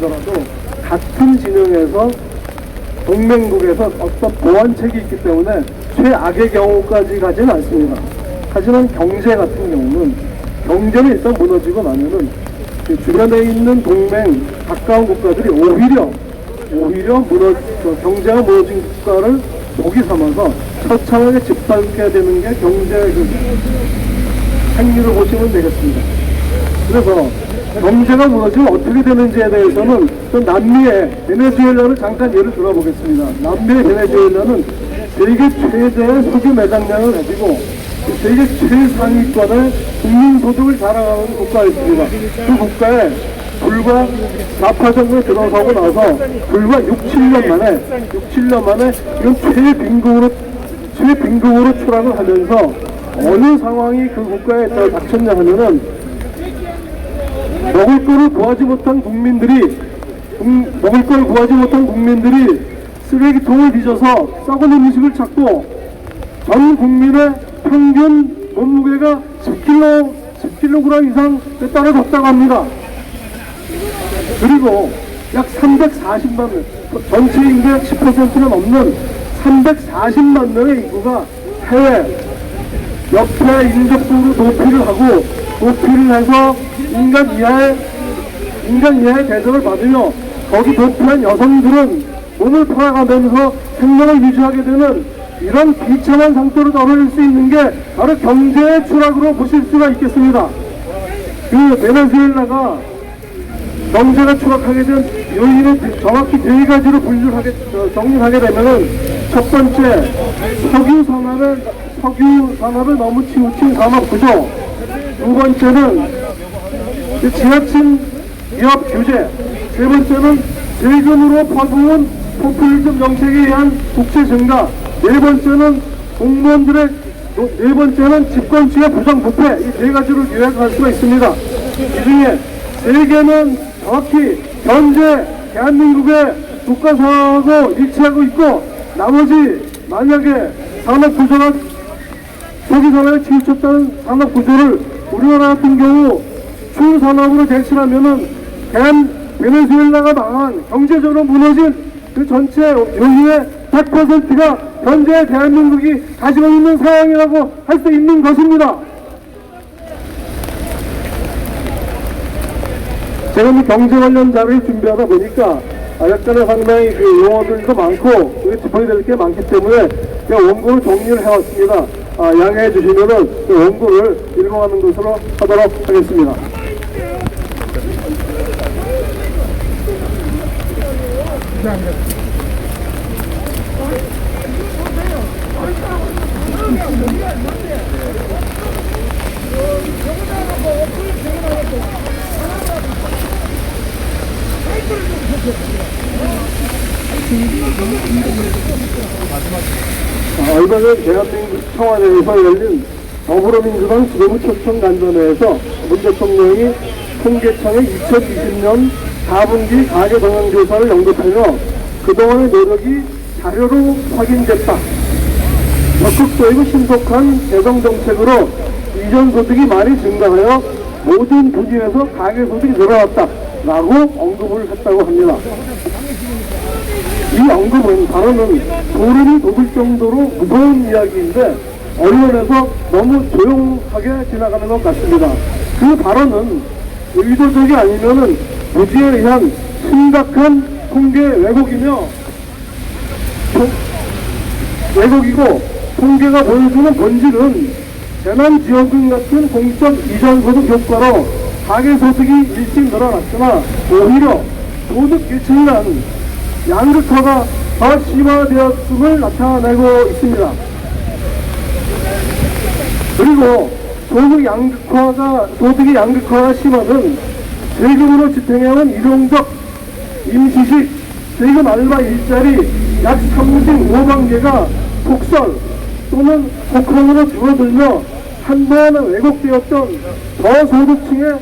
치더라도 같은 진영에서 동맹국에서 어떤 보완책이 있기 때문에 최악의 경우까지 가지는 않습니다. 하지만 경제 같은 경우는 경제는 일단 무너지고 나면은 그 주변에 있는 동맹 가까운 국가들이 오히려 오히려 무너 저 경제가 무너진 국가를 목이 삼아서 처참하게 짓밟게 되는 게 경제 그 행위를 보시면 되겠습니다. 그래서 경제가 무너지면 어떻게 되는지에 대해서는 좀 남미의 베네수엘라를 잠깐 예를 들어보겠습니다. 남미의 베네수엘라는 세계 최대의 석유 매장량을 가지고 그 세계 최상위권의 국민소득을 자랑하는 국가였습니다. 그 국가에 불과 좌파 정부에 들어서고 나서 불과 6, 7년 만에 6, 7년 만에 이건 최빈국으로 최빈국으로 추락을 하면서 어느 상황이 그 국가에 더 닥쳤냐 하면은 먹을 거를 구하지 못한 국민들이 국- 먹을 걸 구하지 못한 국민들이 쓰레기통을 뒤져서 썩은 음식을 찾고 전 국민의 평균 몸무게가 10kg, 10kg 이상 떨어졌다고 합니다. 그리고 약 340만 명, 전체 인구의 10%는 넘는 340만 명의 인구가 해외 옆에 인접도로 도피를 하고 도피를 해서 인간 이하의 인간 이하의 대접을 받으며 거기 도피한 여성들은 몸을 팔아가면서 생명을 유지하게 되는 이런 비참한 상태로 떨어질 수 있는 게 바로 경제의 추락으로 보실 수가 있겠습니다. 그 베네수엘라가 경제가 추락하게 된 요인을 정확히 네 가지로 분류를 하게, 어, 정리하게 되면은 첫 번째, 석유 산업을, 석유 산업을 너무 치우친 산업 구조. 두 번째는 그 지하층 기업 규제. 세 번째는 세금으로 퍼부은 포퓰리즘 정책에 의한 국채 증가. 네 번째는 공무원들의 또네 번째는 집권층의 부정부패 이 네 가지를 요약할 수가 있습니다. 이 중에 세 개는 정확히 현재 대한민국의 국가 상황하고 일치하고 있고 나머지 만약에 산업 구조가 소기 산업에 치우쳤다는 산업 구조를 우리나라 같은 경우 추산업으로 대신하면은 대한 베네수엘라가 망한 경제적으로 무너진 그 전체 요인의 100%가 현재 대한민국이 가지고 있는 상황이라고 할 수 있는 것입니다. 제가 이 경제 관련 자료를 준비하다 보니까 아, 약간의 상당히 그 용어들도 많고 짚어야 될 게 많기 때문에 원고를 정리를 해왔습니다. 아, 양해해 주시면은 그 원고를 읽어가는 것으로 하도록 하겠습니다. 아, 전 대한민국 청와대에서 열린 더불어민주당 지도부 초청 간담회에서 문 대통령이 통계청의 2020년 4분기 가계 동향 조사를 언급하며 그동안의 노력이 자료로 확인됐다. 적극적이고 신속한 개성 정책으로 이전 소득이 많이 증가하여 모든 분야에서 가계 소득이 늘어났다. 라고 언급을 했다고 합니다. 이 언급은 발언은 소름이 돋을 정도로 무서운 이야기인데 언론에서 너무 조용하게 지나가는 것 같습니다. 그 발언은 의도적이 아니면은 무지에 의한 심각한 통계 왜곡이며 통- 왜곡이고 통계가 보여주는 본질은 재난 지원금 같은 공적 이전 소득 효과로 가계 소득이 일찍 늘어났으나 오히려 소득 계층간 양극화가 더 심화되었음을 나타내고 있습니다. 그리고 소득 양극화가 소득의 양극화가 심하면 세금으로 지탱해온 일용적 임시직 세금 알바 일자리 약 35만 개가 폭설 또는 폭언으로 줄어들며 한동안에 왜곡되었던 저소득층의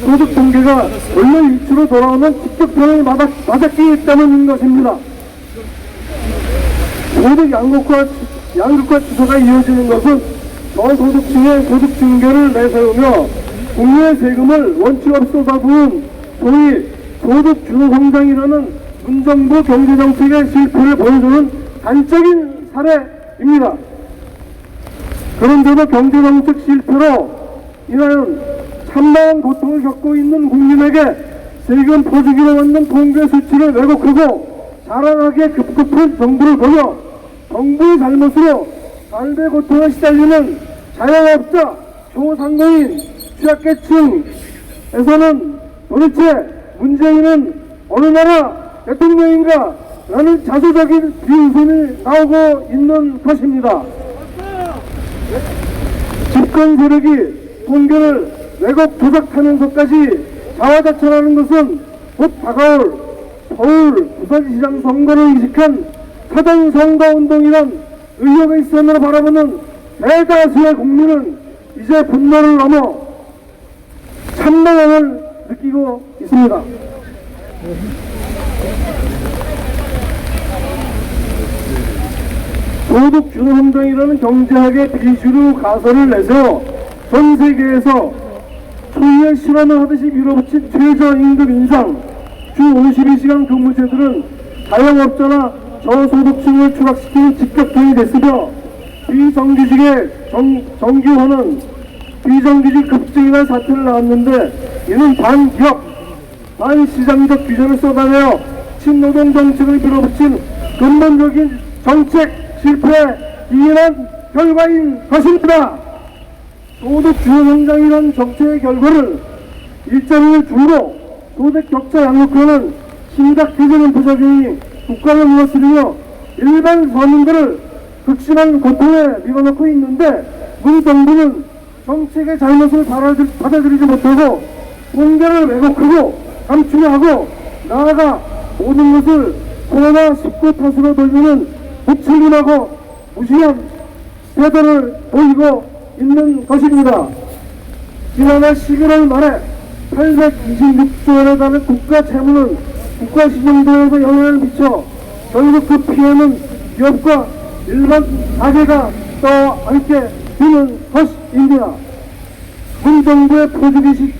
소득 통계가 원래 일치로 돌아오는 직격탄을 맞았, 맞았기 때문인 것입니다. 소득 양극화, 양극화 추세가 이어지는 것은 저소득층의 소득 증계를 내세우며 국민의 세금을 원칙 없이 쏟아부은 소위 소득 주도 성장이라는 문정부 경제 정책의 실패를 보여주는 단적인 사례입니다. 그런데도 경제 정책 실패로 인하여 참다한 고통을 겪고 있는 국민에게 세금 퍼주기로 만든 통계 수치를 왜곡하고 자랑하게 급급한 정부를 보여 정부의 잘못으로 삶의 고통에 시달리는 자영업자, 소상공인, 취약계층에서는 도대체 문재인은 어느 나라 대통령인가 라는 자조적인 비웃음이 나오고 있는 것입니다. 집권 세력이 통계를 왜곡 조작하면서까지 자화자찬하는 것은 곧 다가올 서울 부산시장 선거를 이식한 사전 선거운동이란 의혹의 시선으로 바라보는 대다수의 국민은 이제 분노를 넘어 참나함을 느끼고 있습니다. 소득 주도 성장이라는 경제학의 비주류 가설을 내세워 전 세계에서 초유의 실험을 하듯이 밀어붙인 최저임금 인상, 주 52시간 근무제들은 자영업자나 저소득층을 추락시키는 직격탄이 됐으며 비정규직의 정, 정규화는 비정규직 급증이라는 사태를 낳았는데 이는 반기업, 반시장적 규제를 쏟아내어 친노동 정책을 밀어붙인 근본적인 정책 실패에 기인한 결과인 것입니다. 소득 주요 성장이라는 정책의 결과를 일자리를 줄고 소득 격차 양극화는 심각해지는 부작용이 국가를 무너뜨리며 일반 서민들을 극심한 고통에 밀어넣고 있는데 문 정부는 정책의 잘못을 받아들- 받아들이지 못하고 공개를 왜곡하고 감추려 하고 나아가 모든 것을 코로나19 탓으로 돌리는 무책임하고 무시한 태도를 보이고 있는 것입니다. 지난해 11월 말에 826조 원에 달하는 국가 채무는 국가 시정도에도 영향을 미쳐 결국 그 피해는 기업과 일반 가게가 떠안게 되는 것입니다. 문 정부의 포주기식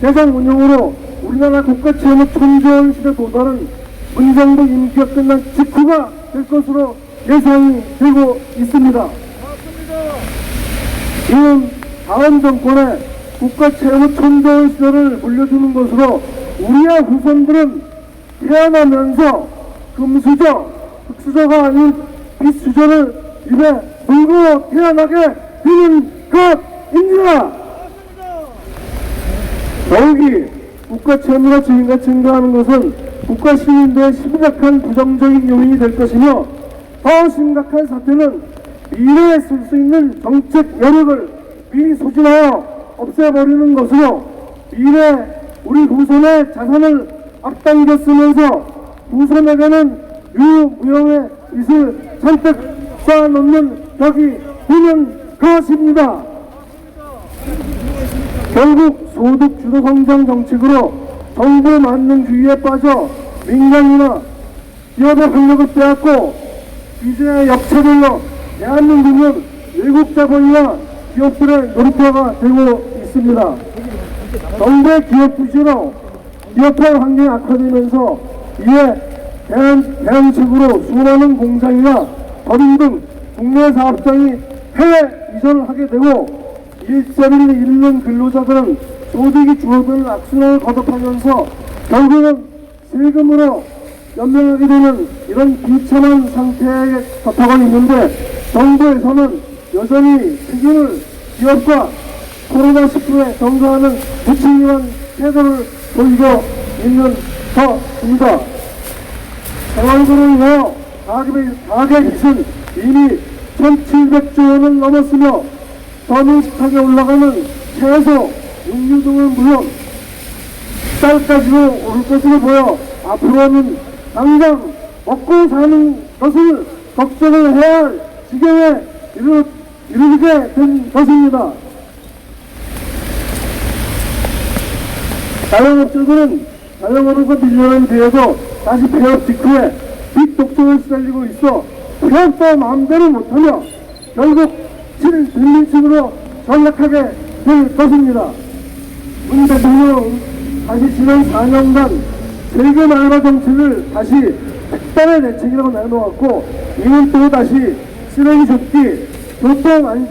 대상 운영으로 우리나라 국가 채무 천조원 시대 도달은 문 정부 임기가 끝난 직후가 될 것으로 예상이 되고 있습니다. 이는 다음 정권에 국가 채무 천조원 시대를 물려주는 것으로 우리의 후손들은 태어나면서 금수저, 흑수저가 아닌 빛수저를 입에 물고 태어나게 되는 것입니다. 더욱이 국가 채무가 주인과 증가하는 것은 국가 시민들의 심각한 부정적인 요인이 될 것이며 더 심각한 사태는 미래에 쓸 수 있는 정책 여력을 미리 소진하여 없애버리는 것으로 미래 우리 후손의 자산을 앞당겨 쓰면서 후손에게는 유무용의 빚을 잔뜩 쌓아놓는 격이 되 는 것입니다. 결국 소득 주도 성장 정책으로 정부 만능주의에 빠져 민간이나 기업의 활력을 빼앗고 규제의 역체들로 대한민국은 외국 자본이나 기업들의 놀이터가 되고 있습니다. 정부의 기업 부실로 기업화 환경이 악화되면서 이에 대한, 대안책으로 수많은 공장이나 법인 등 국내 사업장이 해외 이전을 하게 되고 일자리를 잃는 근로자들은 소득이 줄어드는 악순환을 거듭하면서 결국은 세금으로 연명하게 되는 이런 비참한 상태에 접하고 있는데 정부에서는 여전히 책임을 기업과 코로나19에 전가하는 무책임한 태도를 보이고 있는 것입니다. 재원으로 인하여 가계의, 가계 빚은 이미 1,700조 원을 넘었으며 더 능숙하게 올라가는 채소, 육류 등은 물론 쌀까지도 오를 것으로 보여 앞으로는 당장 먹고 사는 것을 걱정을 해야 할 지경에 이르, 이르게 된 것입니다. 자영업자들은 자영업에서 밀려난 뒤에도 다시 폐업 직후에 빚 독촉을 시달리고 있어 폐업도 마음대로 못하며 결국 질 빈민층으로 전락하게 될 것입니다. 문 대통령은 다시 지난 4년간 세금 알바 정책을 다시 특단의 대책이라고 내놓았고 이는 또 다시 쓰레기 줍기, 교통 안전